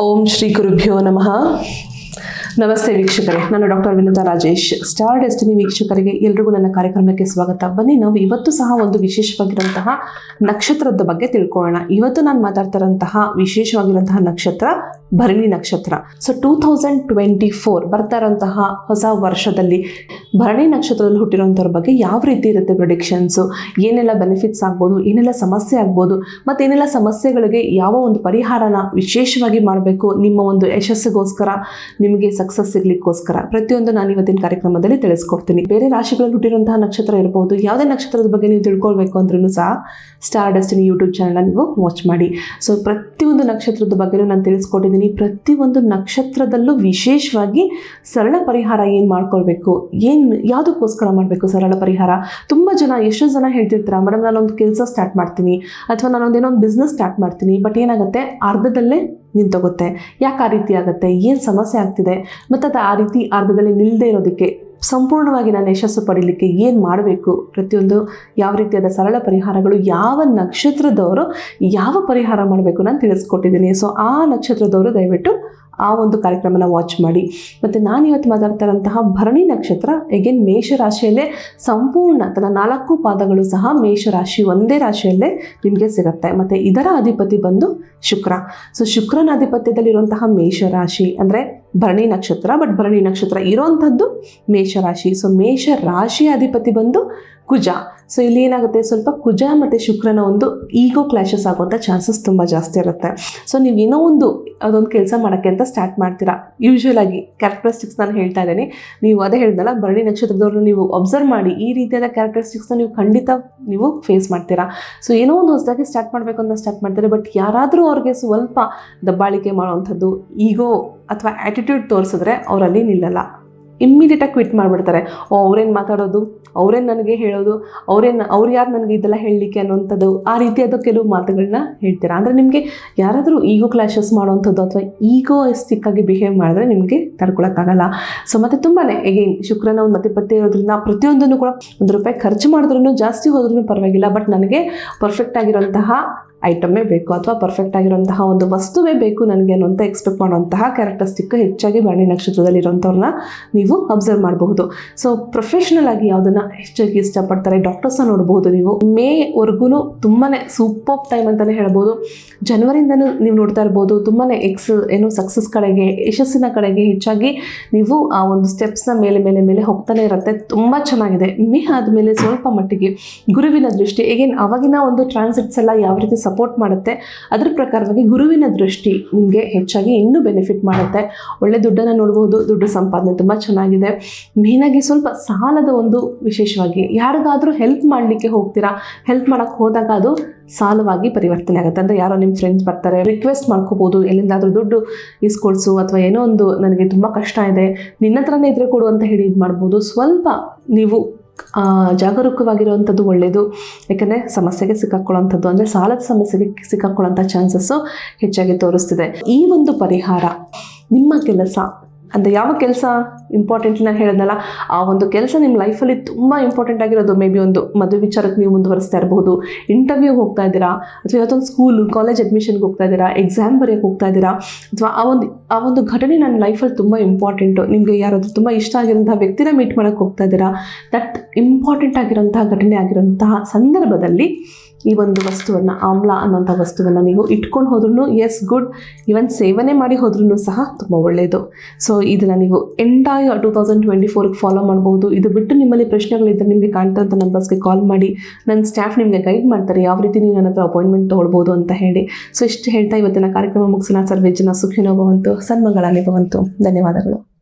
ಓಂ ಶ್ರೀ ಗುರುಭ್ಯೋ ನಮಃ. ನಮಸ್ತೆ ವೀಕ್ಷಕರೇ, ನಾನು doctor Vinoda Rajesh. Star Destiny ವೀಕ್ಷಕರಿಗೆ ಎಲ್ರಿಗೂ ನನ್ನ ಕಾರ್ಯಕ್ರಮಕ್ಕೆ ಸ್ವಾಗತ. ಬನ್ನಿ, ನಾವು ಇವತ್ತು ಸಹ ಒಂದು ವಿಶೇಷವಾಗಿರುವಂತಹ ನಕ್ಷತ್ರದ ಬಗ್ಗೆ ತಿಳ್ಕೊಳ್ಳೋಣ. ಇವತ್ತು ನಾನು ಮಾತಾಡ್ತಿರೋಂತಹ ವಿಶೇಷವಾಗಿರುವಂತಹ ನಕ್ಷತ್ರ ಭರಣಿ ನಕ್ಷತ್ರ. So two thousand twenty four ಬರ್ತಾ ಇರೋಂತಹ ಹೊಸ ವರ್ಷದಲ್ಲಿ ಭರಣಿ ನಕ್ಷತ್ರದಲ್ಲಿ ಹುಟ್ಟಿರೋಂಥವ್ರ ಬಗ್ಗೆ ಯಾವ ರೀತಿ ಇರುತ್ತೆ ಪ್ರೊಡಿಕ್ಷನ್ಸು ಏನೆಲ್ಲ ಬೆನಿಫಿಟ್ಸ್ ಆಗ್ಬೋದು, ಏನೆಲ್ಲ ಸಮಸ್ಯೆ ಆಗ್ಬೋದು, ಮತ್ತು ಏನೆಲ್ಲ ಸಮಸ್ಯೆಗಳಿಗೆ ಯಾವ ಒಂದು ಪರಿಹಾರನ ವಿಶೇಷವಾಗಿ ಮಾಡಬೇಕು ನಿಮ್ಮ ಒಂದು ಯಶಸ್ಸಿಗೋಸ್ಕರ, ನಿಮಗೆ ಸಕ್ಸಸ್ ಸಿಗ್ಲಿಕ್ಕೋಸ್ಕರ? ಪ್ರತಿಯೊಂದು ನಾನು ಇವತ್ತಿನ ಕಾರ್ಯಕ್ರಮದಲ್ಲಿ ತಿಳಿಸ್ಕೊಡ್ತೀನಿ. ಬೇರೆ ರಾಶಿಗಳಲ್ಲಿ ಹುಟ್ಟಿರುವಂತಹ ನಕ್ಷತ್ರ ಇರಬಹುದು ಯಾವುದೇ ನಕ್ಷತ್ರದ ಬಗ್ಗೆ ನೀವು ತಿಳ್ಕೊಳ್ಬೇಕು ಅಂದ್ರೂ ಸಹ ಸ್ಟಾರ್ ಡೆಸ್ಟಿನಿ ಯೂಟ್ಯೂಬ್ ಚಾನಲ್ ನೀವು ವಾಚ್ ಮಾಡಿ. ಸೊ ಪ್ರತಿಯೊಂದು ನಕ್ಷತ್ರದ ಬಗ್ಗೆ ನಾನು ತಿಳಿಸ್ಕೊಟ್ಟಿದ್ದೀನಿ. ಪ್ರತಿಯೊಂದು ನಕ್ಷತ್ರದಲ್ಲೂ ವಿಶೇಷವಾಗಿ ಸರಳ ಪರಿಹಾರ ಏನು ಮಾಡ್ಕೊಳ್ಬೇಕು? ಏನು, ಯಾವುದಕ್ಕೋಸ್ಕರ ಮಾಡಬೇಕು ಸರಳ ಪರಿಹಾರ? ತುಂಬ ಜನ, ಎಷ್ಟೋ ಜನ ಹೇಳ್ತಿರ್ತಾರೆ, ಮೇಡಮ್, ನಾನೊಂದು ಕೆಲಸ ಸ್ಟಾರ್ಟ್ ಮಾಡ್ತೀನಿ. ಅಥವಾ, ನಾನೊಂದು ಏನೋ ಒಂದು ಬಿಸ್ನೆಸ್ ಸ್ಟಾರ್ಟ್ ಮಾಡ್ತೀನಿ. ಬಟ್ ಏನಾಗುತ್ತೆ? ಅರ್ಧದಲ್ಲೇ ನಿಂತೋಗುತ್ತೆ. ಯಾಕೆ ಆ ರೀತಿ ಆಗುತ್ತೆ? ಏನು ಸಮಸ್ಯೆ ಆಗ್ತಿದೆ? ಮತ್ತು ಅದು ಆ ರೀತಿ ಅರ್ಧದಲ್ಲಿ ನಿಲ್ಲದೆ ಇರೋದಕ್ಕೆ ಸಂಪೂರ್ಣವಾಗಿ ನಾನು ಯಶಸ್ಸು ಪಡೀಲಿಕ್ಕೆ ಏನು ಮಾಡಬೇಕು? ಪ್ರತಿಯೊಂದು ಯಾವ ರೀತಿಯಾದ ಸರಳ ಪರಿಹಾರಗಳು, ಯಾವ ನಕ್ಷತ್ರದವರು ಯಾವ ಪರಿಹಾರ ಮಾಡಬೇಕು ನಾನು ತಿಳಿಸ್ಕೊಟ್ಟಿದ್ದೀನಿ. ಸೊ ಆ ನಕ್ಷತ್ರದವರು ದಯವಿಟ್ಟು ಆ ಒಂದು ಕಾರ್ಯಕ್ರಮನ ವಾಚ್ ಮಾಡಿ. ಮತ್ತು ನಾನು ಇವತ್ತು ಮಾತಾಡ್ತಾ ಇರೋಂತಹ ಭರಣಿ ನಕ್ಷತ್ರ ಎಗೇನ್ ಮೇಷರಾಶಿಯಲ್ಲೇ ಸಂಪೂರ್ಣ ತನ್ನ ನಾಲ್ಕು ಪಾದಗಳು ಸಹ ಮೇಷರಾಶಿ ಒಂದೇ ರಾಶಿಯಲ್ಲೇ ನಿಮಗೆ ಸಿಗುತ್ತೆ. ಮತ್ತು ಇದರ ಅಧಿಪತಿ ಬಂದು ಶುಕ್ರ. ಸೊ ಶುಕ್ರನ ಅಧಿಪತ್ಯದಲ್ಲಿರುವಂತಹ ಮೇಷರಾಶಿ ಅಂದರೆ ಭರಣಿ ನಕ್ಷತ್ರ ಬಟ್ ಭರಣಿ ನಕ್ಷತ್ರ ಇರೋವಂಥದ್ದು ಮೇಷರಾಶಿ. ಸೊ ಮೇಷ ರಾಶಿಯ ಅಧಿಪತಿ ಬಂದು ಕುಜ. ಸೊ ಇಲ್ಲಿ ಏನಾಗುತ್ತೆ? ಸ್ವಲ್ಪ ಕುಜ ಮತ್ತು ಶುಕ್ರನ ಒಂದು ಈಗೋ ಕ್ಲಾಶಸ್ ಆಗುವಂಥ ಚಾನ್ಸಸ್ ತುಂಬ ಜಾಸ್ತಿ ಇರುತ್ತೆ. ಸೊ ನೀವು ಏನೋ ಒಂದು ಅದೊಂದು ಕೆಲಸ ಮಾಡೋಕ್ಕೆ ಅಂತ ಸ್ಟಾರ್ಟ್ ಮಾಡ್ತೀರಾ. ಯೂಶ್ವಲ್ ಆಗಿ ಕ್ಯಾರೆಕ್ಟರಿಸ್ಟಿಕ್ಸ್ ನಾನು ಹೇಳ್ತಾ ಇದ್ದೀನಿ. ನೀವು ಅದೇ ಹೇಳಿದಲ್ಲ, ಭರಣಿ ನಕ್ಷತ್ರದವ್ರನ್ನ ನೀವು ಅಬ್ಸರ್ವ್ ಮಾಡಿ ಈ ರೀತಿಯಾದ ಕ್ಯಾರೆಕ್ಟರಿಸ್ಟಿಕ್ಸ್ನ ನೀವು ಖಂಡಿತ ನೀವು ಫೇಸ್ ಮಾಡ್ತೀರಾ. ಸೊ ಏನೋ ಒಂದು ಹೊಸದಾಗಿ ಸ್ಟಾರ್ಟ್ ಮಾಡಬೇಕು ಅಂತ ಸ್ಟಾರ್ಟ್ ಮಾಡ್ತಾರೆ ಬಟ್ ಯಾರಾದರೂ ಅವ್ರಿಗೆ ಸ್ವಲ್ಪ ದಬ್ಬಾಳಿಕೆ ಮಾಡುವಂಥದ್ದು ಈಗೋ ಅಥವಾ ಆ್ಯಟಿಟ್ಯೂಡ್ ತೋರಿಸಿದ್ರೆ ಅವರಲ್ಲಿ ನಿಲ್ಲಲ್ಲ. ಇಮ್ಮಿಡಿಯೇಟಾಗಿ ಕ್ವಿಟ್ ಮಾಡಿಬಿಡ್ತಾರೆ. ಓ, ಅವ್ರೇನು ಮಾತಾಡೋದು? ಅವ್ರೇನು ನನಗೆ ಹೇಳೋದು? ಅವ್ರೇನು, ಅವ್ರು ಯಾರು ನನಗೆ ಇದೆಲ್ಲ ಹೇಳಲಿಕ್ಕೆ ಅನ್ನೋಂಥದ್ದು ಆ ರೀತಿಯಾದ ಕೆಲವು ಮಾತುಗಳನ್ನ ಹೇಳ್ತೀರಾ? ಅಂದರೆ ನಿಮಗೆ ಯಾರಾದರೂ ಈಗೋ ಕ್ಲಾಶಸ್ ಮಾಡುವಂಥದ್ದು ಅಥವಾ ಈಗೋ ಆಗಿ ಬಿಹೇವ್ ಮಾಡಿದ್ರೆ ನಿಮಗೆ ತಡ್ಕೊಳಕ್ಕಾಗಲ್ಲ. ಸೊ ಮತ್ತು ತುಂಬಾ ಎಗೇನ್ ಶುಕ್ರನ ಒಂದು ಮತಿಪತ್ತೆ ಇರೋದ್ರಿಂದ ಪ್ರತಿಯೊಂದನ್ನು ಕೂಡ ಒಂದು ರೂಪಾಯಿ ಖರ್ಚು ಮಾಡಿದ್ರೂ ಜಾಸ್ತಿ ಹೋದ್ರೂ ಪರವಾಗಿಲ್ಲ. ಬಟ್ ನನಗೆ ಪರ್ಫೆಕ್ಟ್ ಆಗಿರೋಂತಹ ಐಟಮೇ ಬೇಕು ಅಥವಾ ಪರ್ಫೆಕ್ಟ್ ಆಗಿರುವಂತಹ ಒಂದು ವಸ್ತುವೇ ಬೇಕು ನನಗೆ ಅನ್ನೋಂಥ ಎಕ್ಸ್ಪೆಕ್ಟ್ ಮಾಡುವಂತಹ ಕ್ಯಾರೆಕ್ಟರಿಸ್ಟಿಕ್ ಹೆಚ್ಚಾಗಿ ಬಾಣಿ ನಕ್ಷತ್ರದಲ್ಲಿ ಇರೋಂಥವ್ರನ್ನ ನೀವು ಅಬ್ಸರ್ವ್ ಮಾಡಬಹುದು. ಸೊ ಪ್ರೊಫೆಷ್ನಲ್ ಆಗಿ ಯಾವುದನ್ನ ಹೆಚ್ಚಾಗಿ ಇಷ್ಟಪಡ್ತಾರೆ ಡಾಕ್ಟರ್ಸ್ನ ನೋಡಬಹುದು ನೀವು. ಮೇವರೆಗೂ ತುಂಬಾ ಸೂಪರ್ ಟೈಮ್ ಅಂತಲೇ ಹೇಳ್ಬೋದು. ಜನವರಿಯಿಂದನೂ ನೀವು ನೋಡ್ತಾ ಇರ್ಬೋದು ತುಂಬಾ ಎಕ್ಸ್ ಏನು ಸಕ್ಸಸ್ ಕಡೆಗೆ, ಯಶಸ್ಸಿನ ಕಡೆಗೆ ಹೆಚ್ಚಾಗಿ ನೀವು ಆ ಒಂದು ಸ್ಟೆಪ್ಸ್ನ ಮೇಲೆ ಮೇಲೆ ಮೇಲೆ ಹೋಗ್ತಾನೆ ಇರುತ್ತೆ. ತುಂಬ ಚೆನ್ನಾಗಿದೆ. ಮೇ ಆದಮೇಲೆ ಸ್ವಲ್ಪ ಮಟ್ಟಿಗೆ ಗುರುವಿನ ದೃಷ್ಟಿ ಏಗೇನು ಅವಾಗಿನ ಒಂದು ಟ್ರಾನ್ಸಿಟ್ಸ್ ಎಲ್ಲ ಯಾವ ರೀತಿ ಸಪೋರ್ಟ್ ಮಾಡುತ್ತೆ. ಅದ್ರ ಪ್ರಕಾರವಾಗಿ ಗುರುವಿನ ದೃಷ್ಟಿ ನಿಮಗೆ ಹೆಚ್ಚಾಗಿ ಇನ್ನೂ ಬೆನಿಫಿಟ್ ಮಾಡುತ್ತೆ. ಒಳ್ಳೆ ದುಡ್ಡನ್ನು ನೋಡ್ಬೋದು, ದುಡ್ಡು ಸಂಪಾದನೆ ತುಂಬ ಚೆನ್ನಾಗಿದೆ. ಮೇಯ್ನಾಗಿ ಸ್ವಲ್ಪ ಸಾಲದ ಒಂದು ವಿಶೇಷವಾಗಿ ಯಾರಿಗಾದರೂ ಹೆಲ್ಪ್ ಮಾಡಲಿಕ್ಕೆ ಹೋಗ್ತೀರಾ ಹೆಲ್ಪ್ ಮಾಡೋಕ್ಕೆ ಹೋದಾಗ ಅದು ಸಾಲವಾಗಿ ಪರಿವರ್ತನೆ ಆಗುತ್ತೆ. ಅಂದರೆ ಯಾರೋ ನಿಮ್ಮ ಫ್ರೆಂಡ್ಸ್ ಬರ್ತಾರೆ ರಿಕ್ವೆಸ್ಟ್ ಮಾಡ್ಕೋಬೋದು, ಎಲ್ಲಿಂದಾದರೂ ದುಡ್ಡು ಇಸ್ಕೊಳ್ಸು ಅಥವಾ ಏನೋ ಒಂದು ನನಗೆ ತುಂಬ ಕಷ್ಟ ಇದೆ ನಿನ್ನ ಹತ್ರನೇ ಇದ್ರೆ ಕೊಡು ಅಂತ ಹೇಳಿ ಇದು ಮಾಡ್ಬೋದು ಸ್ವಲ್ಪ ನೀವು ಜಾಗರೂಕವಾಗಿರುವಂಥದ್ದು ಒಳ್ಳೆಯದು ಯಾಕೆಂದರೆ ಸಮಸ್ಯೆಗೆ ಸಿಕ್ಕಾಕ್ಕೊಳ್ಳೋಂಥದ್ದು ಅಂದರೆ ಸಾಲದ ಸಮಸ್ಯೆಗೆ ಸಿಕ್ಕಾಕ್ಕೊಳ್ಳೋಂಥ ಚಾನ್ಸಸ್ಸು ಹೆಚ್ಚಾಗಿ ತೋರಿಸ್ತಿದೆ. ಈ ಒಂದು ಪರಿಹಾರ ನಿಮ್ಮ ಕೆಲಸ ಅಂದರೆ ಯಾವ ಕೆಲಸ ಇಂಪಾರ್ಟೆಂಟ್ ನಾನು ಹೇಳಿದ್ನಲ್ಲ ಆ ಒಂದು ಕೆಲಸ ನಿಮ್ಮ ಲೈಫಲ್ಲಿ ತುಂಬ ಇಂಪಾರ್ಟೆಂಟ್ ಆಗಿರೋದು ಮೇ ಬಿ ಒಂದು ಮದುವೆ ವಿಚಾರಕ್ಕೆ ನೀವು ಮುಂದುವರಿಸ್ತಾ ಇರಬಹುದು ಇಂಟರ್ವ್ಯೂಗೆ ಹೋಗ್ತಾ ಇದ್ದೀರಾ, ಅಥವಾ ಇವತ್ತೊಂದು ಸ್ಕೂಲ್ ಕಾಲೇಜ್ ಅಡ್ಮಿಷನ್ಗೆ ಹೋಗ್ತಾ ಇದ್ದೀರಾ ಎಕ್ಸಾಮ್ ಬರೆಯೋಕೆ ಹೋಗ್ತಾ ಇದ್ದೀರಾ, ಅಥವಾ ಆ ಒಂದು ಆ ಒಂದು ಘಟನೆ ನನ್ನ ಲೈಫಲ್ಲಿ ತುಂಬ ಇಂಪಾರ್ಟೆಂಟು ನಿಮಗೆ ಯಾರಾದರೂ ತುಂಬ ಇಷ್ಟ ಆಗಿರೋಂಥ ವ್ಯಕ್ತಿನ ಮೀಟ್ ಮಾಡೋಕ್ಕೆ ಹೋಗ್ತಾ ಇದ್ದೀರಾ ದಟ್ ಇಂಪಾರ್ಟೆಂಟ್ ಆಗಿರೋಂತಹ ಘಟನೆ ಆಗಿರೋಂತಹ ಸಂದರ್ಭದಲ್ಲಿ ಈ ಒಂದು ವಸ್ತುವನ್ನು, ಆಮ್ಲ ಅನ್ನೋಂಥ ವಸ್ತುವನ್ನು ನೀವು ಇಟ್ಕೊಂಡು ಹೋದ್ರೂ ಎಸ್ ಗುಡ್ ಈವನ್ ಸೇವನೆ ಮಾಡಿ ಹೋದ್ರೂ ಸಹ ತುಂಬ ಒಳ್ಳೆಯದು ಸೊ ಇದನ್ನು ನೀವು ಎಂಟಾಯ ಟೂ ತೌಸಂಡ್ ಟ್ವೆಂಟಿ ಫೋರ್ಗೆ ಫಾಲೋ ಮಾಡ್ಬೋದು. ಇದು ಬಿಟ್ಟು ನಿಮ್ಮಲ್ಲಿ ಪ್ರಶ್ನೆಗಳಿದ್ದರೆ ನಿಮಗೆ ಕಾಣ್ತಂಥ ನಂಬರ್ಸ್ಗೆ ಕಾಲ್ ಮಾಡಿ. ನನ್ನ ಸ್ಟಾಫ್ ನಿಮಗೆ ಗೈಡ್ ಮಾಡ್ತಾರೆ. ಯಾವ ರೀತಿ ನೀವು ನನ್ನ ಅಪಾಯಿಂಟ್ಮೆಂಟ್ ತೊಗೊಳ್ಬೋದು ಅಂತ ಹೇಳಿ. ಸೊ ಇಷ್ಟು ಹೇಳ್ತಾ ಇವತ್ತಿನ ಕಾರ್ಯಕ್ರಮ ಮುಗಿಸೋಣ ಸರ್ವೇ ಜನ ಸುಖಿನೋ ಭವಂತು. ಸನ್ಮಗಳಾಗಿ ಧನ್ಯವಾದಗಳು.